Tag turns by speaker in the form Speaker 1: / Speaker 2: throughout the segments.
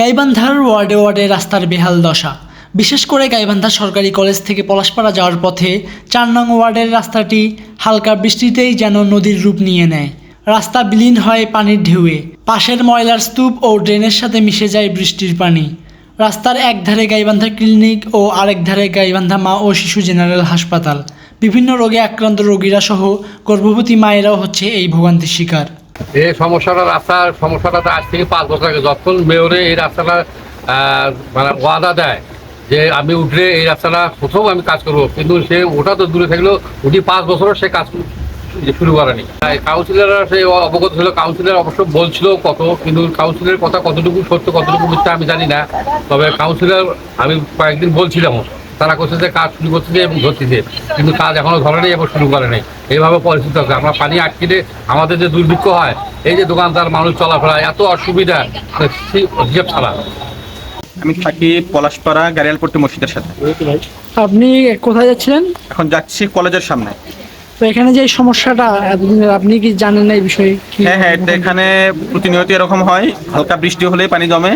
Speaker 1: গাইবান্ধার ওয়ার্ডে ওয়ার্ডে রাস্তার বেহাল দশা। বিশেষ করে গাইবান্ধা সরকারি কলেজ থেকে পলাশপাড়া যাওয়ার পথে চার নং ওয়ার্ডের রাস্তাটি হালকা বৃষ্টিতেই যেন নদীর রূপ নিয়ে নেয়। রাস্তা বিলীন হয় পানির ঢেউয়ে। পাশের ময়লার স্তূপ ও ড্রেনের সাথে মিশে যায় বৃষ্টির পানি। রাস্তার এক ধারে গাইবান্ধা ক্লিনিক ও আরেক ধারে গাইবান্ধা মা ও শিশু জেনারেল হাসপাতাল। বিভিন্ন রোগে আক্রান্ত রোগীরা সহ গর্ভবতী মায়েরাও হচ্ছে এই ভোগান্তির শিকার।
Speaker 2: এই সমস্যাটা রাস্তার সমস্যাটা আজ থেকে পাঁচ বছর আগে যখন মেয়রে এই রাস্তাটা মানে ওয়াদা দেয় যে আমি উঠলে এই রাস্তাটা কোথাও আমি কাজ করব, কিন্তু সে ওটা তো দূরে থাকলেও উঠি পাঁচ বছরও সে কাজ শুরু করেনি। তাই কাউন্সিলররা সে অবগত ছিল কাউন্সিলর অবশ্য বলছিল কত, কিন্তু কাউন্সিলের কথা কতটুকু সত্য, কতটুকু মিথ্যা আমি জানি না। তবে কাউন্সিলর আমি কয়েকদিন বলছিলাম তারা করছে যে কাজ শুরু করতেছে এবং ধরতেছে কিন্তু কাজ এখনও ধরে নেই এবং শুরু করে নেই। এইভাবে পরিস্থিতি আছে আমরা পানি আটকিলে আমাদের যে দুর্ভিক্ষ হয় এই যে দোকানদার মানুষ চলাফেরা এত অসুবিধা অভিযোগ হিসেব ছাড়া।
Speaker 3: আমি থাকি পলাশপাড়া গাড়িয়ালপট্টি মসজিদের সাথে।
Speaker 1: আপনি কোথায় যাচ্ছিলেন?
Speaker 3: এখন যাচ্ছি কলেজের সামনে।
Speaker 1: তো এখানে যে সমস্যাটা এতদিনের আপনি কি জানেন না এই বিষয়ে
Speaker 3: হ্যাঁ হ্যাঁ এখানে প্রতিনিয়ত এরকম হয়। হালকা বৃষ্টি হলেই পানি জমে।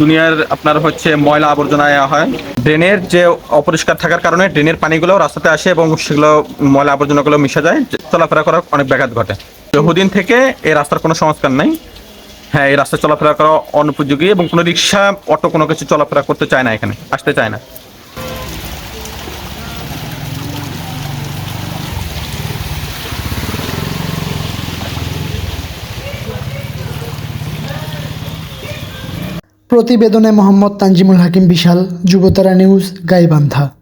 Speaker 3: দুনিয়ার আপনার হচ্ছে ময়লা আবর্জনা হয়। ড্রেনের যে অপরিষ্কার থাকার কারণে ড্রেনের পানিগুলো রাস্তাতে আসে এবং সেগুলো ময়লা আবর্জনাগুলো মিশে যায়। চলাফেরা করার অনেক ব্যাঘাত ঘটে। বহুদিন থেকে এই রাস্তার কোনো সংস্কার নাই। হ্যাঁ এই রাস্তায় চলাফেরা করা অনুপযোগী এবং কোনো রিক্সা, অটো কোনো কিছু চলাফেরা করতে চায় না এখানে, আসতে চায় না।
Speaker 1: প্রতিবেদনে মোহাম্মদ তানজিমুল হাকিম বিশাল যুবতারা নিউজ গাইবান্ধা।